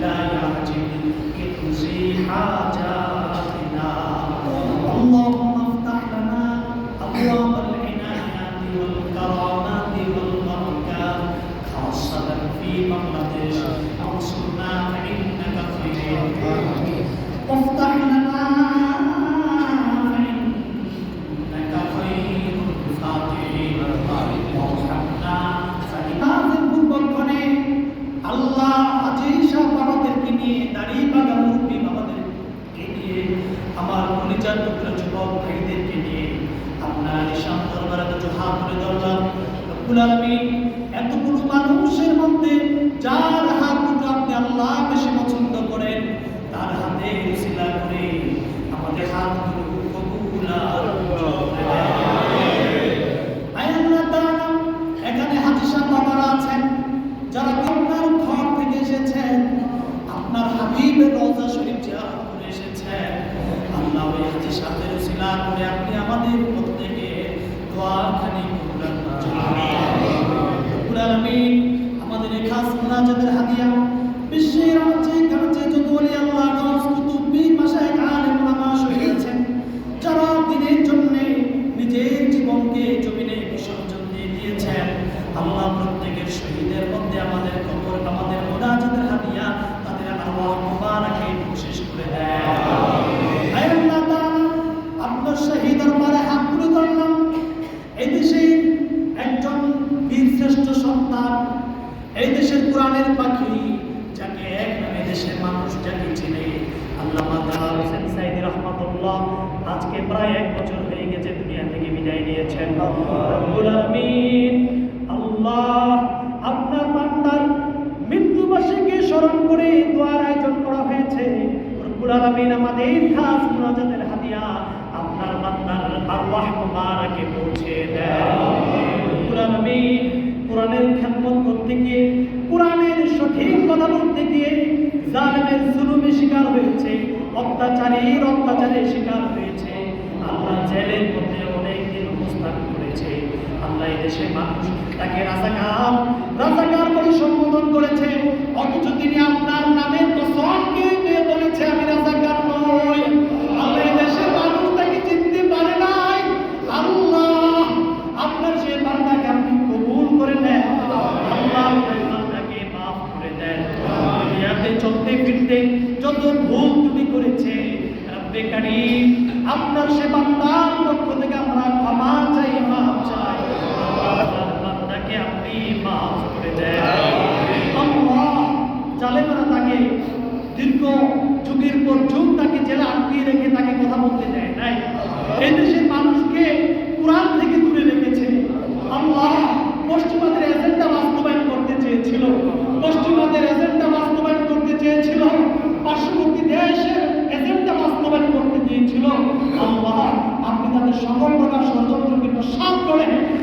لا يعجل كتزي حاجاتنا اللهم افتح لنا أبواب العنايات والكرامات والبركات خاصة في بنغلاديش. انصرنا فإنك خير وافتح কলিজার যুবক ভাইদেরকে নিয়ে আপনার আলিশান দরবারে দুটো হাত তুলে ধরলাম। আলামিন, এতগুলো মানুষের মধ্যে যার হাত দুটো আপনি আল্লাহ বেশি পছন্দ করেন, তার হাতে সিলা করে আমাদের আছেন, যারা আপনার ঘর থেকে এসেছেন, আপনার হাবিবের রওজা শরীফ এসেছেন আল্লাহ সাথে করে আপনি আমাদের প্রত্যেকে আল্লামা আজকে প্রায় এক বছর হয়ে গেছে দুনিয়া থেকে বিদায় নিয়েছেন। আল্লাহ আপনার বান্দার মৃত্যুবার্ষিকী স্মরণ করে দোয়ার আয়োজন করা হয়েছে। আমাদের খাস মুনাজাতের হাদিয়া আপনার বান্দার আরওয়াহ মুবারাকে পৌঁছে দেন। রব্বুল আলামিন খেদমত করতে গিয়ে, কোরআনের সঠিক কথা বলতে গিয়ে জালেমের জুলুমে শিকার হয়েছে, অত্যাচারীর অত্যাচারের শিকার হয়েছে। আল্লাহ জেলের মধ্যে অনেকদিন অবস্থান করেছে। আল্লাহ দেশের মানুষ তাকে রাজাকার রাজাকার বলে সম্বোধন করেছে। অথচ তিনি আপনার নামের চলতে ফিরতে যত ভুল তুমি করেছে রব্বে আপনার সে বান্দার পক্ষ থেকে আমরা ক্ষমা চাই, মাফ চাই। বান্দাকে আপনি মাফ করে দেন। তাকে দীর্ঘ যুগের পর যুগ তাকে জেলে আটকিয়ে রেখে তাকে সকল প্রকার প্রসাদ করে আল্লাহ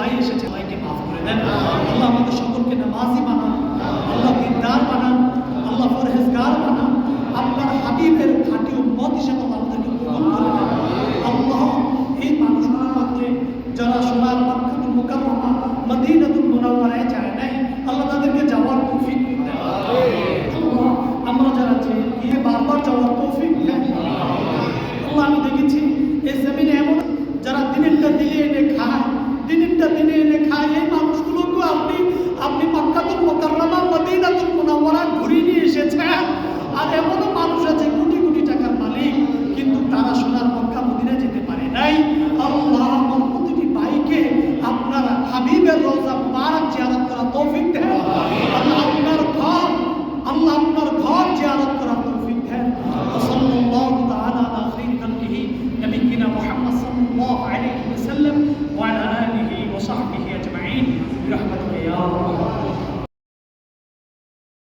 ভাই এসেছে ভাইকে মাফ করে দেন। আল্লাহ আমাদের সকলকে নামাজি বানান। হুজুরের রোজা মুবারক জিয়ারত করা তৌফিক দেন। আল্লাহ আপনার ঘর, আল্লাহ আপনার ঘর জিয়ারত করা তৌফিক দেন।